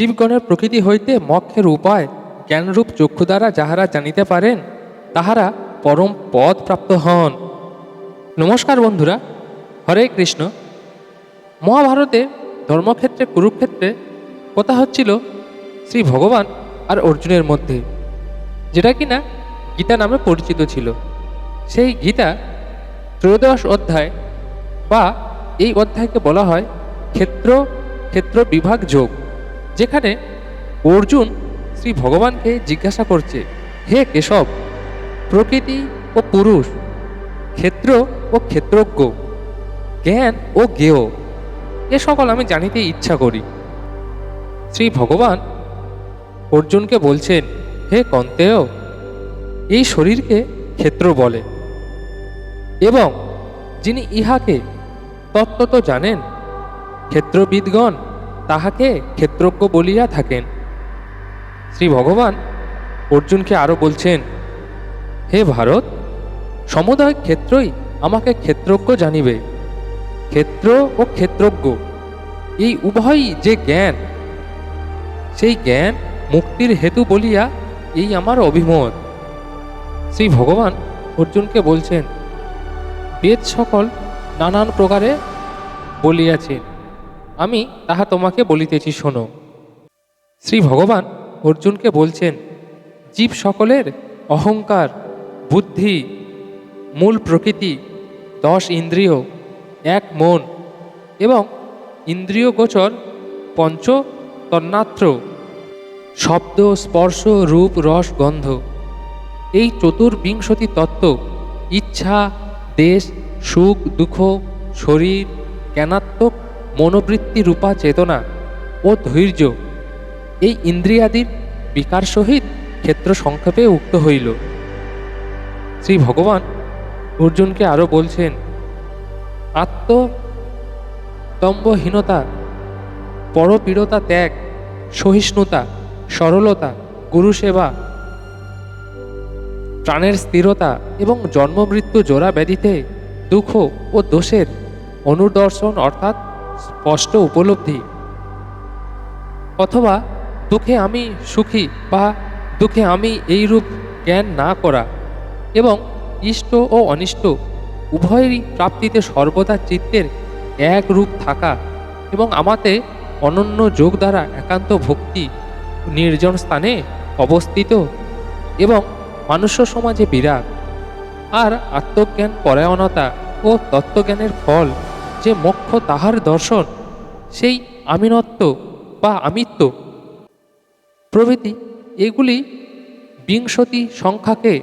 জীবগণের প্রকৃতি হইতে মক্ষের উপায় জ্ঞানরূপ চক্ষু দ্বারা যাহারা জানিতে পারেন, তাহারা পরম পদ প্রাপ্ত হন। নমস্কার বন্ধুরা, হরে কৃষ্ণ। মহাভারতে ধর্মক্ষেত্রে, কুরুক্ষেত্রে কথা হচ্ছিল শ্রী ভগবান আর অর্জুনের মধ্যে, যেটা কিনা গীতা নামে পরিচিত ছিল। সেই গীতা ত্রয়োদশ অধ্যায় বা এই অধ্যায়কে বলা হয় ক্ষেত্র ক্ষেত্র বিভাগ যোগ। যেখানে অর্জুন শ্রী ভগবানকে জিজ্ঞাসা করছে, হে কেশব, প্রকৃতি ও পুরুষ, ক্ষেত্র ও ক্ষেত্রজ্ঞ, জ্ঞান ও জ্ঞেয়, এ সকল আমি জানিতে ইচ্ছা করি। শ্রী ভগবান অর্জুনকে বলছেন, হে কন্তেয়, এই শরীরকে ক্ষেত্র বলে এবং যিনি ইহাকে তত্ত্বত জানেন, ক্ষেত্রবিদগণ তাহাকে ক্ষেত্রজ্ঞ বলিয়া থাকেন। শ্রী ভগবান অর্জুনকে আরও বলছেন, হে ভারত, সমুদয় ক্ষেত্রই আমাকে ক্ষেত্রজ্ঞ জানিবে। ক্ষেত্র ও ক্ষেত্রজ্ঞ, এই উভয়ই যে জ্ঞান, সেই জ্ঞান মুক্তির হেতু বলিয়া এই আমার অভিমত। শ্রী ভগবান অর্জুনকে বলছেন, বেদ সকল নানান প্রকারে বলিয়াছেন। আমি তাহা তোমাকে বলিতেছি, শোনো। শ্রী ভগবান অর্জুনকে বলছেন, জীব সকলের অহংকার, বুদ্ধি, মূল প্রকৃতি, দশ ইন্দ্রিয়, এক মন এবং ইন্দ্রিয় গোচর পঞ্চ তন্মাত্র শব্দ, স্পর্শ, রূপ, রস, গন্ধ। এই চতুর্বিংশতি তত্ত্ব ইচ্ছা, দেশ, সুখ, দুঃখ, শরীর, জ্ঞানাত্মক মনোবৃত্তি রূপা চেতনা ও ধৈর্য। এই ইন্দ্রিয়াদির বিকার সহিত ক্ষেত্র সংক্ষেপে উক্ত হইল। শ্রী ভগবান অর্জুনকে আরও বলছেন, আত্মতম্বহীনতা, পরপীড়তা ত্যাগ, সহিষ্ণুতা, সরলতা, গুরুসেবা, প্রাণের স্থিরতা এবং জন্মমৃত্যু জোড়া ব্যাধিতে দুঃখ ও দোষের অনুদর্শন অর্থাৎ স্পষ্ট উপলব্ধি। অথবা, দুঃখে আমি সুখী বা, দুঃখে আমি এইরূপ জ্ঞান না করা এবং ইষ্ট ও অনিষ্ট উভয়েরই প্রাপ্তিতে সর্বদা চিত্তের এক রূপ থাকা এবং আমাতে অনন্য যোগ দ্বারা একান্ত ভক্তি নির্জন স্থানে অবস্থিত এবং মানুষ্য সমাজে বিরাট আর আত্মজ্ঞান পরায়ণতা ও তত্ত্বজ্ঞানের ফল যে মোক্ষ তাহার দর্শন, সেই আমিনত্ব বা আমিত্ব। প্রভৃতি এগুলি বিংশতি সংখ্যাকে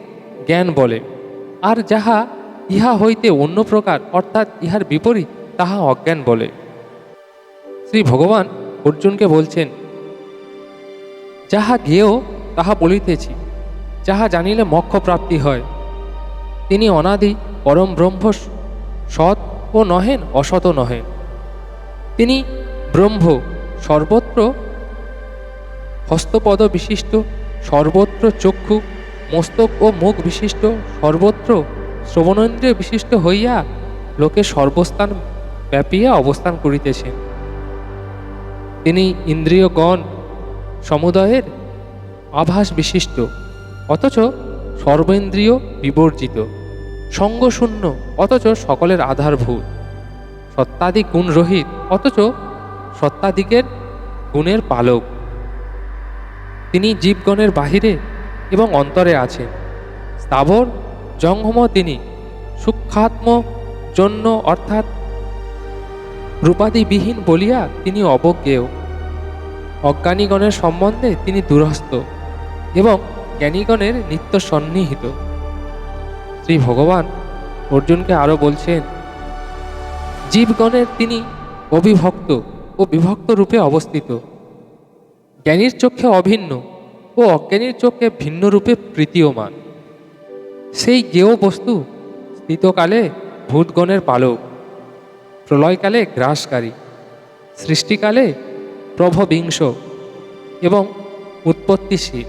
জ্ঞান বলে, আর যাহা ইহা হইতে অন্য প্রকার, অর্থাৎ ইহার বিপরীত, তাহা অজ্ঞান বলে। শ্রী ভগবান অর্জুনকে বলছেন, যাহা গেয়েও তাহা বলিতেছি, যাহা জানিলে মক্ষ প্রাপ্তি হয়। তিনি অনাদি পরম ব্রহ্ম সৎ ও নহেন, অসৎ নহেন। তিনি ব্রহ্ম, সর্বত্র হস্তপদ বিশিষ্ট, সর্বত্র চক্ষু, মস্তক ও মুখ বিশিষ্ট, সর্বত্র শ্রবণেন্দ্রিয় বিশিষ্ট হইয়া লোকে সর্বস্থান ব্যাপিয়া অবস্থান করিতেছেন। তিনি ইন্দ্রিয়গণ সমুদয়ের আভাস বিশিষ্ট, অথচ সর্বেন্দ্রিয় বিবর্জিত। সঙ্গশূন্য, অথচ সকলের আধারভূত। সত্তাধিক গুণ রহিত, অথচ সত্তাধিকের গুণের পালক। তিনি জীবগণের বাহিরে এবং অন্তরে আছেন। স্থাবর, জঙ্গম তিনি। সূক্ষ্মাত্ম জন্য, অর্থাৎ রূপাদিবিহীন বলিয়া তিনি অবজ্ঞেয়। অজ্ঞানীগণের সম্বন্ধে তিনি দুরস্ত এবং জ্ঞানীগণের নিত্য সন্নিহিত। শ্রী ভগবান অর্জুনকে আরও বলছেন, জীবগণের তিনি অবিভক্ত ও বিভক্ত রূপে অবস্থিত। জ্ঞানীর চক্ষে অভিন্ন ও অজ্ঞানীর চক্ষে ভিন্ন রূপে প্রীতীয়মান। সেই জ্ঞেয় বস্তু স্থিতকালে ভূতগণের পালক, প্রলয়কালে গ্রাসকারী, সৃষ্টিকালে প্রভবিংশ এবং উৎপত্তিশীল।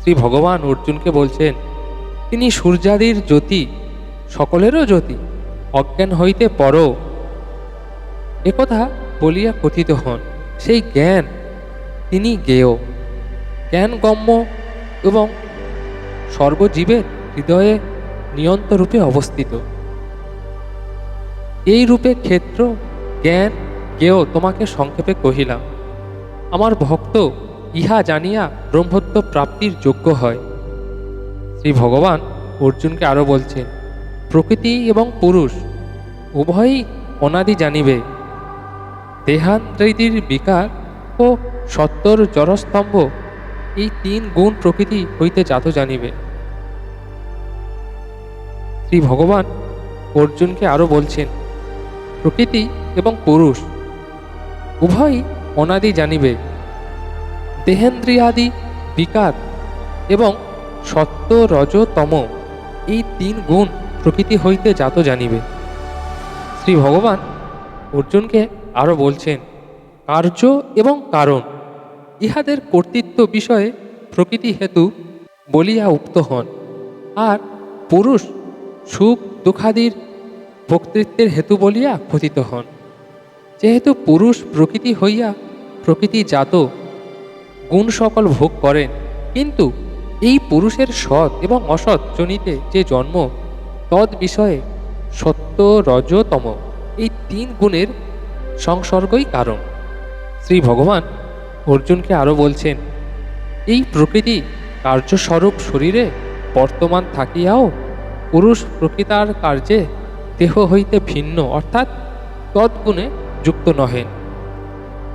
শ্রী ভগবান অর্জুনকে বলছেন তিনি সূর্যাদির জ্যোতি, সকলেরও জ্যোতি, অজ্ঞান হইতে পর একথা বলিয়া কথিত হন, সেই জ্ঞান তিনি জ্ঞেয়। জ্ঞানগম্য এবং সর্বজীবের হৃদয়ে নিয়ন্ত রূপে অবস্থিত। এই রূপে ক্ষেত্র, জ্ঞান, জ্ঞেয় তোমাকে সংক্ষেপে কহিলাম, আমার ভক্ত ইহা জানিয়া ব্রহ্মত্ব প্রাপ্তির যোগ্য হয়। শ্রী ভগবান অর্জুনকে আরও বলছেন, প্রকৃতি এবং পুরুষ উভয়ই অনাদি জানিবে। দেহান্দ্রিতির বিকার ও সত্তর জড়স্তম্ভ এই তিন গুণ প্রকৃতি হইতে জাত জানিবে। শ্রী ভগবান অর্জুনকে আরও বলছেন, প্রকৃতি এবং পুরুষ উভয়ই অনাদি জানিবে। দেহেন্দ্রিয়াদি বিকার এবং সত্য রজ তম। এই তিন গুণ প্রকৃতি হইতে জাত জানিবে। শ্রী ভগবান অর্জুনকে আরও বলছেন, কার্য এবং কারণ, ইহাদের কর্তৃত্ব বিষয়ে প্রকৃতি হেতু বলিয়া উক্ত হন। আর পুরুষ সুখ দুঃখাদির বক্তৃত্বের হেতু বলিয়া কথিত হন। যেহেতু পুরুষ প্রকৃতি হইয়া প্রকৃতি জাত, গুণ সকল ভোগ করেন, কিন্তু এই পুরুষের সৎ এবং অসৎ জনিতে যে জন্ম, তদ বিষয়ে সত্য রজতম এই তিন গুণের সংসর্গই কারণ। শ্রী ভগবান অর্জুনকে আরও বলছেন, এই প্রকৃতি কার্যস্বরূপ শরীরে বর্তমান থাকিয়াও পুরুষ প্রকৃতার কার্যে দেহ হইতে ভিন্ন, অর্থাৎ তৎগুণে যুক্ত নহেন।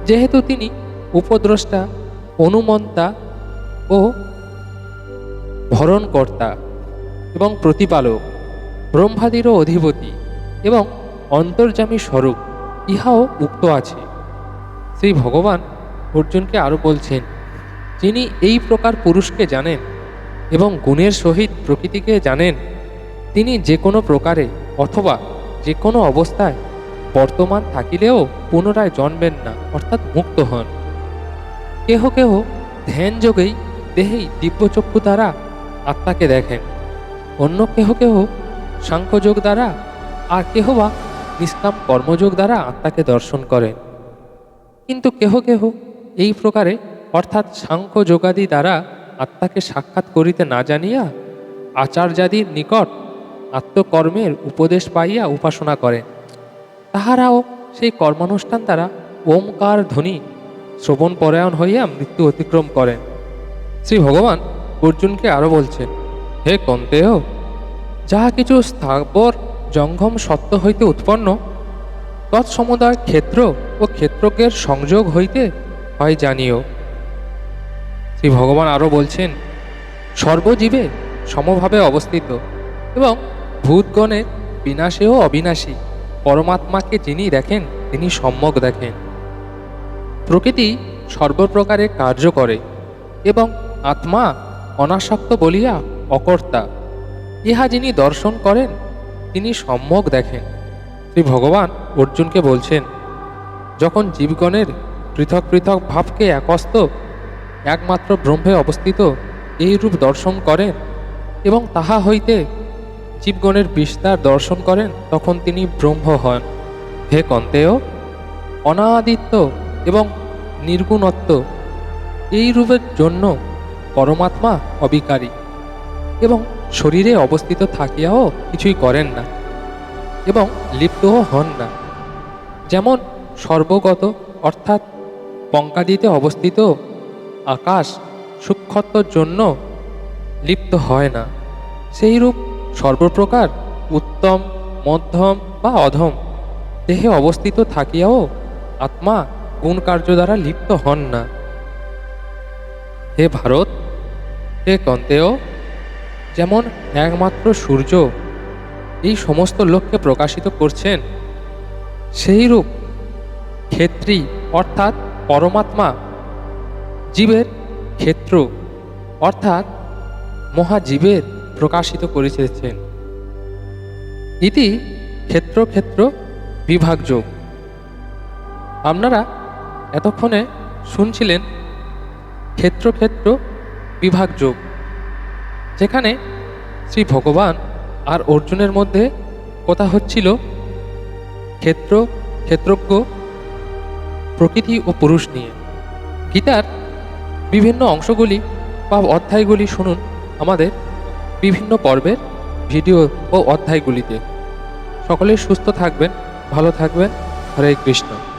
যেহেতু তিনি উপদ্রষ্টা, অনুমন্তা ও ভরণকর্তা এবং প্রতিপালক, ব্রহ্মাদিরও অধিপতি এবং অন্তর্যামী স্বরূপ, ইহাও উক্ত আছে। শ্রী ভগবান অর্জুনকে আরও বলছেন, যিনি এই প্রকার পুরুষকে জানেন এবং গুণের সহিত প্রকৃতিকে জানেন, তিনি যে কোনো প্রকারে অথবা যে কোনো অবস্থায় বর্তমান থাকিলেও পুনরায় জন্মেন না, অর্থাৎ মুক্ত হন। কেহ কেহ ধ্যান যোগেই দেহেই দিব্যচক্ষু দ্বারা আত্মাকে দেখেন অন্য কেহ কেহ সাংখ্যযোগ দ্বারা আর কেহ বা নিষ্কাম কর্মযোগ দ্বারা আত্মাকে দর্শন করেন কিন্তু কেহ কেহ এই প্রকারে অর্থাৎ সাংখ্য যোগাদি দ্বারা আত্মাকে সাক্ষাৎ করিতে না জানিয়া আচার্যাদির নিকট আত্মকর্মের উপদেশ পাইয়া উপাসনা করেন তাহারাও সেই কর্মানুষ্ঠান দ্বারা ওমকার ধ্বনি শ্রবণ পরায়ণ হইয়া মৃত্যু অতিক্রম করেন শ্রী ভগবান অর্জুনকে আরও বলছেন হে কন্তেয় যাহা কিছু স্থাবর জঙ্গম সত্য হইতে উৎপন্ন, তৎসমুদায় ক্ষেত্র ও ক্ষেত্রজ্ঞের সংযোগ হইতে হয় জানিও। শ্রী ভগবান আরও বলছেন, সর্বজীবে সমভাবে অবস্থিত এবং ভূতগণের বিনাশেও অবিনাশী পরমাত্মাকে যিনি দেখেন, তিনি সম্যক দেখেন। প্রকৃতি সর্বপ্রকারে কার্য করে এবং আত্মা অনাসক্ত বলিয়া, অকর্তা, ইহা যিনি দর্শন করেন, তিনি সম্যক দেখেন। শ্রী ভগবান অর্জুনকে বলছেন, যখন জীবগণের পৃথক পৃথক ভাবকে একস্ত, একমাত্র ব্রহ্মে অবস্থিত এই রূপ দর্শন করেন এবং তাহা হইতে জীবগণের বিস্তার দর্শন করেন, তখন তিনি ব্রহ্ম হন। হে কন্তেয়, অনাদিত্য এবং নির্গুণত্ব এই রূপের জন্য পরমাত্মা অবিকারী এবং শরীরে অবস্থিত থাকিয়াও কিছুই করেন না এবং লিপ্তও হন না। যেমন সর্বগত, অর্থাৎ পঙ্কাদিতে অবস্থিত আকাশ সূক্ষত্বর জন্য লিপ্ত হয় না, সেইরূপ সর্বপ্রকার উত্তম, মধ্যম বা অধম দেহে অবস্থিত থাকিয়াও আত্মা গুণ কার্য দ্বারা লিপ্ত হন না। হে ভারত হে কন্তেয় যেমন একমাত্র সূর্য এই সমস্ত লোককে প্রকাশিত করছেন সেইরূপ ক্ষেত্রী অর্থাৎ পরমাত্মা জীবের ক্ষেত্র অর্থাৎ মহাজীবের প্রকাশিত করেছেন। ইতি ক্ষেত্র ক্ষেত্র বিভাগযোগ আপনারা এতক্ষণে শুনছিলেন ক্ষেত্র ক্ষেত্র বিভাগযোগ, যেখানে শ্রী ভগবান আর অর্জুনের মধ্যে কথা হচ্ছিল ক্ষেত্র, ক্ষেত্রজ্ঞ, প্রকৃতি ও পুরুষ নিয়ে। গীতার বিভিন্ন অংশগুলি বা অধ্যায়গুলি শুনুন আমাদের বিভিন্ন পর্বের ভিডিও ও অধ্যায়গুলিতে। সকলেই সুস্থ থাকবেন, ভালো থাকবেন। হরে কৃষ্ণ।